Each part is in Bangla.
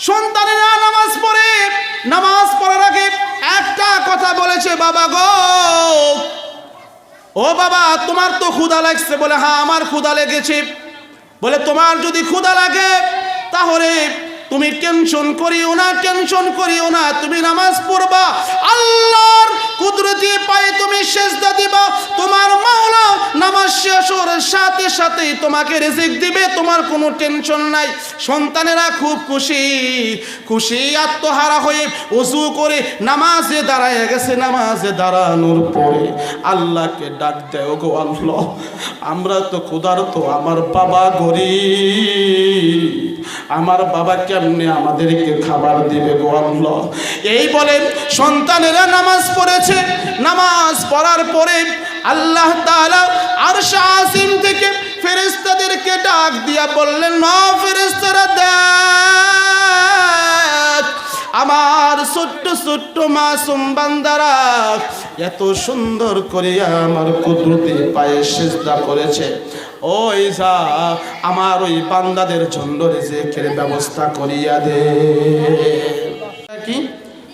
সন্তানেরা নামাজ পড়ে, নামাজ পড়ার আগে একটা কথা বলেছে বাবা গো। ও বাবা, তোমার তো ক্ষুধা লাগছে। বলে হ্যাঁ আমার ক্ষুধা লেগেছে। বলে, তোমার যদি ক্ষুধা লাগে, তাহলে তুমি টেনশন করিও না টেনশন করিও না, তুমি নামাজ পড়বা। আল্লাহর কুদরতি পায়ে তুমি সেজদা দিবা। তোমার মাওলা নামাজ শেষ হওয়ার সাথে সাথেই তোমাকে রিজিক দিবে, তোমার কোনো টেনশন নাই। সন্তানেরা খুব খুশি খুশি আত্মহারা হয়ে উজু করে নামাজে দাঁড়ায় গেছে, নামাজে দাঁড়ানোর পরে আল্লাহকে ডাক দেও গো আল্লাহ, আমরা তো ক্ষুধার্ত, আমার বাবা গরিব, আমার বাবা কেমনে আমাদেরকে খাবার দিবে গো আল্লাহ। এই বলে সন্তানেরা নামাজ পড়েছে। নামাজ পড়ার পরে আল্লাহ তাআলা আরশ থেকে ফেরেশতাদেরকে ডাক দিয়া বললেন না ফেরেশতারা, দেখ। আমার ছোট্ট ছোট্ট মাসুম বান্দারা এত সুন্দর করিয়া আমার কুদরতি পায়ে সেজদা করেছে। ওই যা, আমার ওই বান্দাদের জন্য রিজিকের ব্যবস্থা করিয়া দে। কি?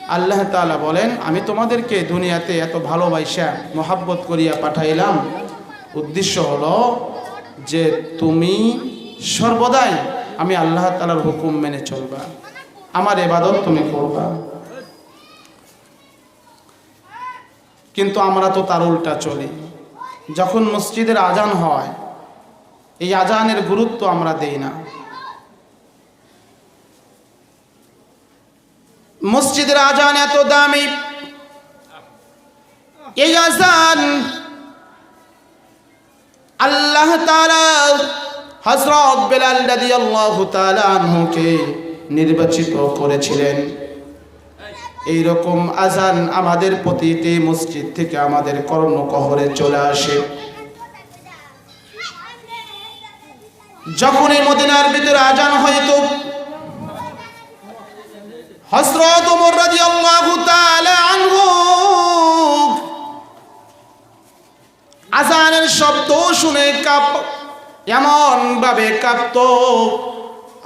আল্লাহ তালা বলেন, আমি তোমাদেরকে দুনিয়াতে এত ভালোবাসা, মোহাব্বত করিয়া পাঠাইলাম। উদ্দেশ্য হলো যে তুমি সর্বদাই আমি আল্লাহ তালার হুকুম মেনে চলবা। আমার এবাদত তুমি করবা। কিন্তু আমরা তো তার উল্টা চলি। যখন মসজিদের আজান হয়, এই আজানের গুরুত্ব আমরা দেই না। মসজিদের আজান এত দামি, এই আজান আল্লাহ তাআলা হযরত বেলাল রাদিয়াল্লাহু তাআলা আনহুকে নির্বাচিত করেছিলেন। এই রকম আজান আমাদের প্রতিটি মসজিদ থেকে আমাদের কর্ণকহরে চলে আসে। যখন এই মদিনার ভিতরে আজান হয়তো আজানের শব্দ শুনে কাপ এমন ভাবে কাঁপতো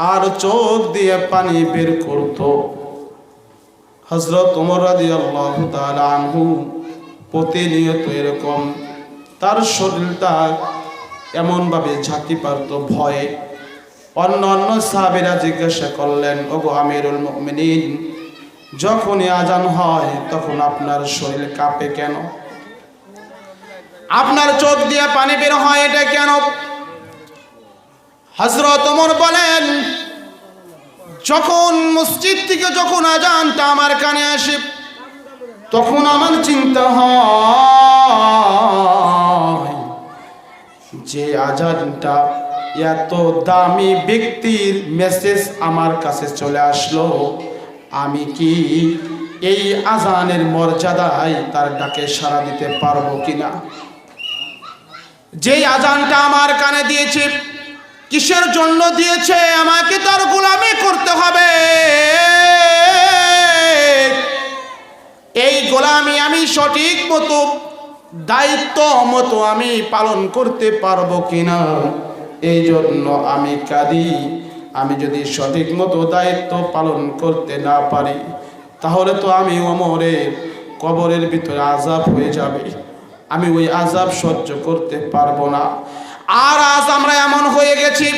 আর চোখ দিয়ে পানি বের করতো। হজরত ওমর রাদিয়াল্লাহু তাআলা আনহু প্রতিনিয়ত এরকম তার শরীরটা এমনভাবে ঝাঁকি পারত ভয়ে। অন্য অন্য সাহাবীরা জিজ্ঞাসা করলেন, ওগো আমিরুল মুমিনিন, যখনই আজান হয় তখন আপনার শরীর কাঁপে কেন? আপনার চোখ দিয়ে পানি বের হয় এটা কেন? হজরত ওমর বলেন, যখন মসজিদ থেকে যখন আজানটা আমার কানে আসে, তখন আমার চিন্তা হয় যে আজানটা এত দামি ব্যক্তির মেসেজ আমার কাছে চলে আসলো। আমি কি এই আজানের মর্যাদায় তার ডাকে সাড়া দিতে পারব কিনা? যেই আজানটা আমার কানে দিয়েছে কিসের জন্য দিয়েছে? আমাকে তার গোলামি করতে হবে। এই গোলামি আমি সঠিক মতো, দায়িত্ব মতো আমি পালন করতে পারব কিনা? এই জন্য আমি কাঁদি। আমি যদি সঠিক মতো দায়িত্ব পালন করতে না পারি, তাহলে তো আমি অমরের কবরের ভিতরে আজাব হয়ে যাবে। আমি ওই আজাব সহ্য করতে পারব না। আর আজ আমরা এমন হয়ে গেছি।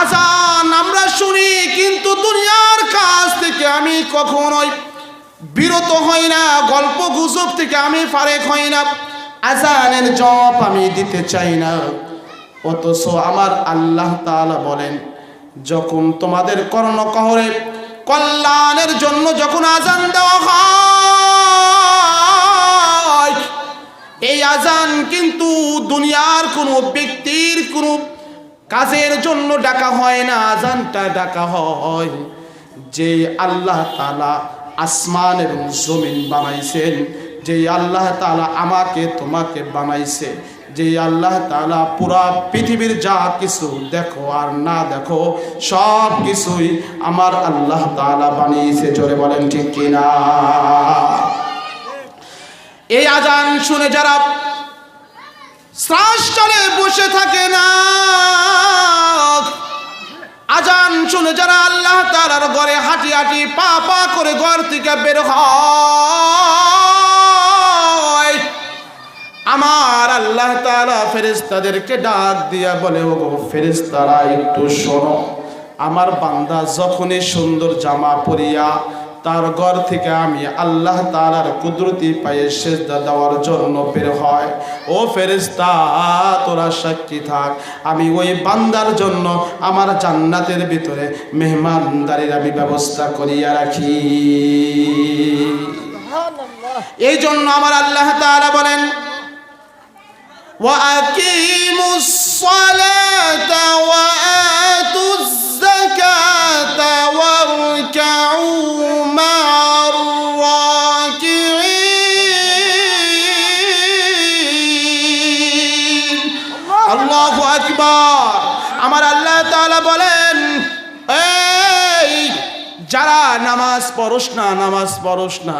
আজান আমরা শুনি, কিন্তু দুনিয়ার কাজ থেকে আমি কখনোই বিরত হই না, গল্প গুজব থেকে আমি ফারেক হই না, আজানের জব আমি দিতে চাই না। অথচ আমার আল্লাহ তাআলা বলেন, যখন তোমাদের কর্ণকহরে কল্যাণের জন্য যখন আজান দেওয়া হয় এই আজান কিন্তু দুনিয়ার কোনো ব্যক্তির কোনো কাজের জন্য ডাকা হয় না, আজানটা ডাকা হয়। যে আল্লাহ তালা আসমান এবং জমিন বানাইছেন, যে আল্লাহ তালা আমাকে, তোমাকে বানাইছে, যে আল্লাহ তালা পুরা পৃথিবীর যা কিছু দেখো আর না দেখো, সব কিছুই আমার আল্লাহ তালা বানিয়েছে। জোরে বলেন ঠিক কিনা? এই আজান শুনে যারা চলে বসে থাকে না, আজান শুনে যারা আল্লাহ তালার ঘরে হাঁটি হাঁটি পা পা করে ঘর থেকে বের হয়। আমার আল্লাহ তালা ফেরেস্তাদেরকে ডাক দিয়া বলে ও ফেরেস্তারা একটু শোনো। আমার বান্দা যখনই সুন্দর জামা পরিয়া তার ঘর থেকে আমি আল্লাহ তালার কুদরতি পায়ে সেজদা দেওয়ার জন্য বের হয় ও ফেরেস্তা তোরা সাক্ষী থাক আমি ওই বান্দার জন্য আমার জান্নাতের ভিতরে মেহমানদারির আমি ব্যবস্থা করিয়া রাখি এই জন্য আমার আল্লাহ তাআলা বলেন وأقيموا الصلاة وآتوا الزكاة واركعوا পড়স না, নামাজ পড়স না।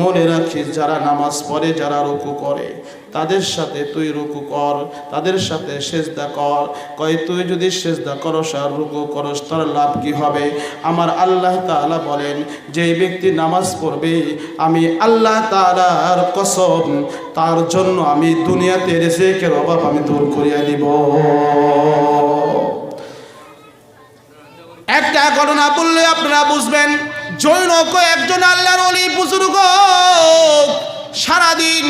মনে রাখিস যারা নামাজ পড়ে, যারা রুকু করে, তাদের সাথে তুই রুকু কর, তাদের সাথে সেজদা কর। কয়, তুই যদি সেজদা করস আর রুকু করস, তার লাভ কি হবে? আমার আল্লাহ তাআলা বলেন যে ব্যক্তি নামাজ পড়বে, আমি আল্লাহ তাআলার কসম, তার জন্য আমি দুনিয়াতে রেজেকের অভাব আমি দূর করিয়া দিব। একটা ঘটনা বললে আপনারা বুঝবেন জৈনক একজন আল্লাহর অলি বুজুর্গ। সারাদিন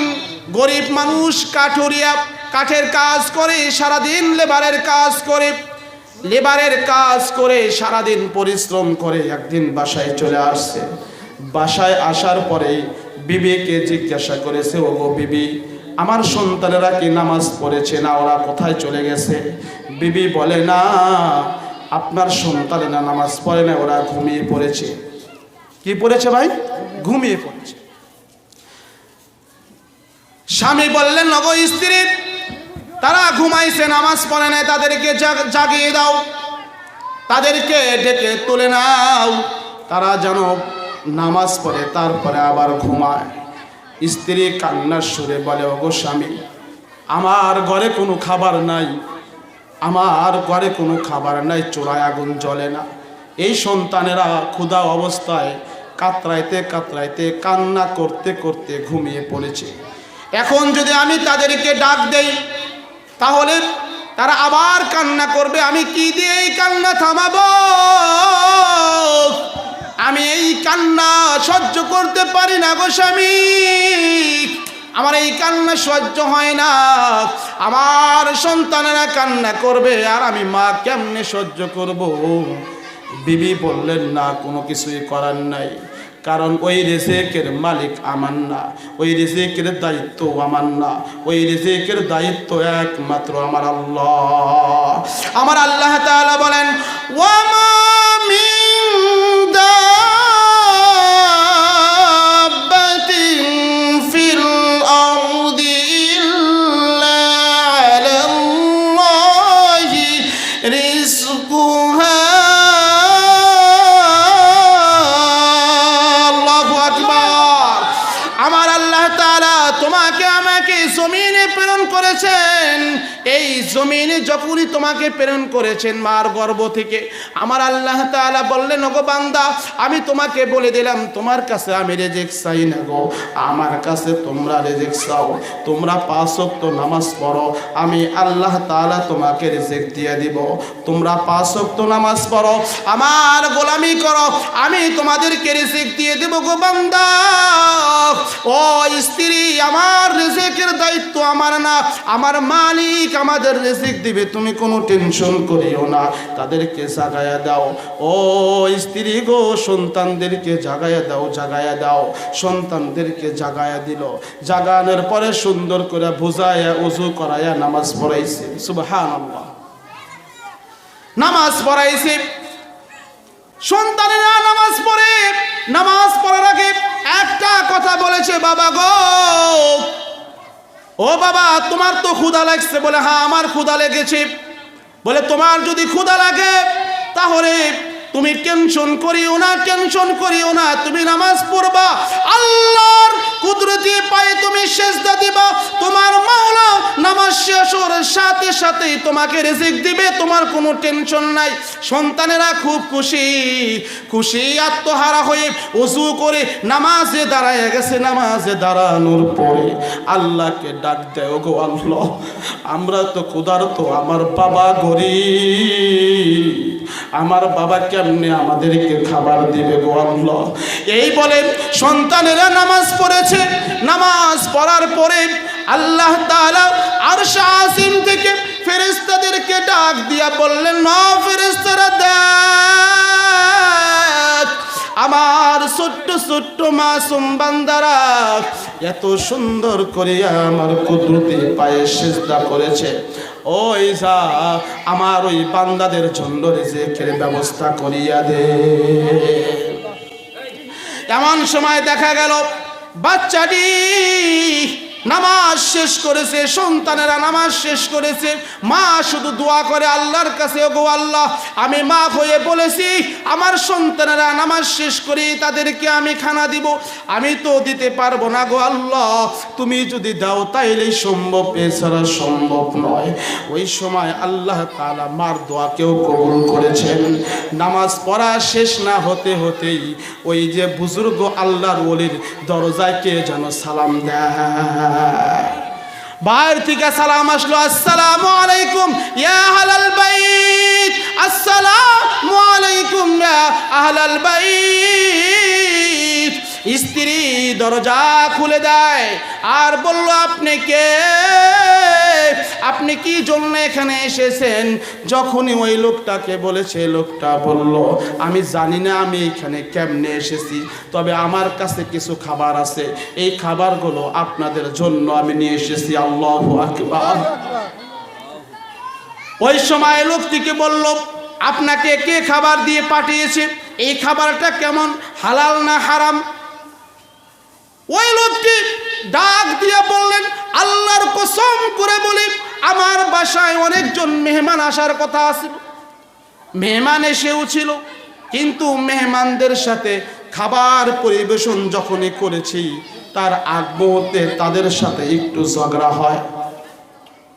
গরিব মানুষ কাঠুরিয়া কাঠের কাজ করে, সারাদিন লেবারের কাজ করে, লেবারের কাজ করে, সারাদিন পরিশ্রম করে একদিন বাসায় চলে আসছে। বাসায় আসার পরে বিবিকে জিজ্ঞাসা করেছে ও গো বিবি, আমার সন্তানেরা কি নামাজ পড়েছে না? ওরা কোথায় চলে গেছে? বিবি বলে, না, আপনার সন্তানেরা নামাজ পড়ে না, ওরা ঘুমিয়ে পড়েছে। কি পড়েছে ভাই? ঘুমিয়ে পড়েছে। স্বামী বললেন নগ স্ত্রী, তারা ঘুমাইছে, নামাজ পড়ে নাই, তাদেরকে জাগ- জাগিয়ে দাও। তাদেরকে ডেকে তুলে নাও। তারা যেন নামাজ পড়ে, তারপরে আবার ঘুমায়। স্ত্রী কান্নার সুরে বলে, ওগো স্বামী, আমার ঘরে কোনো খাবার নাই। আমার ঘরে কোনো খাবার নাই, চোরায় আগুন জ্বলে না। এই সন্তানেরা ক্ষুধা অবস্থায় কাতরাইতে কাতরাইতে, কান্না করতে করতে ঘুমিয়ে পড়েছে। এখন যদি আমি তাদেরকে ডাক দেই, তাহলে তারা আবার কান্না করবে, আমি কি দিয়ে এই কান্না থামাব? আমি এই কান্না সহ্য করতে পারি না গো স্বামী। আমার এই কান্না সহ্য হয় না। আমার সন্তানেরা কান্না করবে, আর আমি মা কেমনে সহ্য করব? বিবি বললেন, না, কোনো কিছুই করার নাই। কারণ ওই রেজেকের মালিক আমার না। ওই রেজেকের দায়িত্ব আমার না। ওই রেজেকের দায়িত্ব একমাত্র আমার আল্লাহ। আমার আল্লাহ বলেন ওয়ামা জমিনে যখনই তোমাকে প্রেরণ করেছেন মার গর্ভ থেকে, আমার আল্লাহ তাআলা বললেন, ওগো বান্দা, আমি তোমাকে বলে দিলাম, তোমার কাছে আমি রেজেক চাই না গো। আমার কাছে তোমরা রেজেক চাও। তোমরা পাঁচ ওয়াক্ত নামাজ পড়ো। আমি আল্লাহ তাআলা তোমাকে রেজেক দিয়ে দিব। তোমরা পাঁচ নামাজ পড়ো। আমার গোলামি করো। আমি তোমাদেরকে রেজেক দিয়ে দেব গো বান্দা। ও স্ত্রী, আমার রেজেকের দায়িত্ব আমার না। আমার মালিক আমাদের রেজেক দিবে, তুমি কোনো টেনশন করিও না। তাদেরকে জাগায়া দাও। ও স্ত্রী গো, সন্তানদেরকে জাগায়া দাও জাগায়া দাও। সন্তানদেরকে জাগায়া দিল। জাগানোর পরে সুন্দর করে বুঝায়া, উজু করায়া নামাজ পড়াইছে। সুবহানাল্লাহ। নামাজ পড়াইছে। সন্তানেরা নামাজ পড়ে, নামাজ পড়ার আগে একটা কথা বলেছে বাবা গো। ও বাবা, তোমার তো ক্ষুধা লাগছে। বলে হ্যাঁ আমার ক্ষুধা লেগেছে। বলে, তোমার যদি ক্ষুধা লাগে, তাহলে তুমি টেনশন করিও না, টেনশন করিও না। তুমি নামাজ পড়বা। আল্লাহর কুদরতি পায়ে তুমি সেজদা দিবা। তোমার মাওলা সাথে সাথেই তোমাকে রিজিক দিবে, তোমার কোনো টেনশন নাই। সন্তানেরা খুব খুশি খুশি আত্মহারা হয়ে উজু করে নামাজে দাঁড়ায় গেছে, নামাজে দাঁড়ানোর পরে আল্লাহকে ডাক দেয় গো আল্লাহ, আমরা তো ক্ষুধার্ত, আমার বাবা গরিব, আমার বাবা কেমনে আমাদেরকে খাবার দিবে গো আল্লাহ? এই বলে সন্তানেরা নামাজ পড়েছে, নামাজ পড়ার পরে আল্লাহ তাআলা আরশ আসিম থেকে ফেরেশতাদেরকে ডাক দিয়া বললেন না ফেরেশতারা, দেখ, আমার ছোট্ট ছোট্ট মাসুম বান্দারা এত সুন্দর করে আমার কুদরতি পায়ে সেজদা করেছে। ওই যা, আমার ওই বান্দাদের জন্য রিজিকের ব্যবস্থা করিয়া দে। এমন সময় দেখা গেল, বাচ্চাটি নামাজ শেষ করেছে, সন্তানেরা নামাজ শেষ করেছে। মা শুধু দোয়া করে আল্লাহর কাছে গো আল্লাহ, আমি মা হয়ে বলেছি, আমার সন্তানেরা নামাজ শেষ করে তাদেরকে আমি খানা দিব। আমি তো দিতে পারব না গো আল্লাহ, তুমি যদি দাও তাইলেই সম্ভব, এছাড়া সম্ভব নয়। ওই সময় আল্লাহ তালা মার দোয়াকেও কবুল করেছেন। নামাজ পড়া শেষ না হতে হতেই ওই যে বুজুর্গ আল্লাহর ওলির দরজায় কে যেন সালাম দেয়। বাইরে থেকে সালাম আসলো, আসসালামু আলাইকুম, ইয়া আহলাল বাইত, আসসালামু আলাইকুম ইয়া আহলাল বাইত। স্ত্রী দরজা খুলে দেয়, আর বলল, আপনি কে? আপনি কি জন্য এখানে এসেছেন? যখনই ওই লোকটাকে বলেছে, লোকটা বলল, আমি জানি না আমি এখানে কেমনে এসেছি, তবে আমার কাছে কিছু খাবার আছে। এই খাবারগুলো আপনাদের জন্য আমি নিয়ে এসেছি। আল্লাহ আকবার। ওই সময় লোকটিকে বলল, আপনাকে কে খাবার দিয়ে পাঠিয়েছে? এই খাবারটা কেমন, হালাল না হারাম? ওই লোকটি ডাক দিয়ে বললেন, আল্লাহর কসম করে বলি, আমার বাসায় অনেকজন মেহমান আসার কথা আছিল। মেহমান এসেও ছিল, কিন্তু মেহমানদের সাথে খাবার পরিবেশন যখনই করেছি, তার আগ তাদের সাথে একটু ঝগড়া হয়।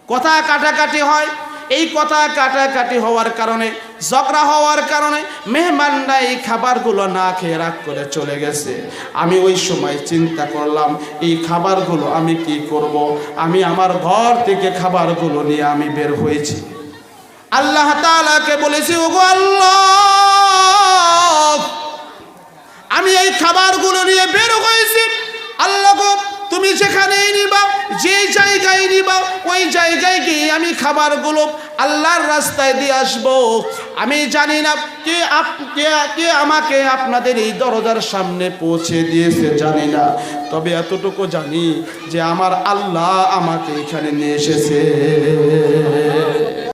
কথা কাটাকাটি হয় এই কথা কাটাকাটি হওয়ার কারণে, ঝগড়া হওয়ার কারণে মেহমানরা এই খাবারগুলো না খেয়ে রাগ করে চলে গেছে। আমি ওই সময় চিন্তা করলাম, এই খাবারগুলো আমি কি করব। আমি আমার ঘর থেকে খাবারগুলো নিয়ে আমি বের হয়েছি। আল্লাহ তাআলাকে বলেছি, ওগো আল্লাহ, আমি এই খাবারগুলো নিয়ে বের হয়েছি। আল্লাহ তুমি যেখানেই নিবাও যে জায়গায় নিবা, ওই জায়গায় গিয়ে আমি খাবারগুলো আল্লাহর রাস্তায় দিয়ে আসব। আমি জানি না কে কে আমাকে আপনাদের এই দরজার সামনে পৌঁছে দিয়েছে, জানি না। তবে এতটুকু জানি যে আমার আল্লাহ আমাকে এখানে নিয়ে এসেছে।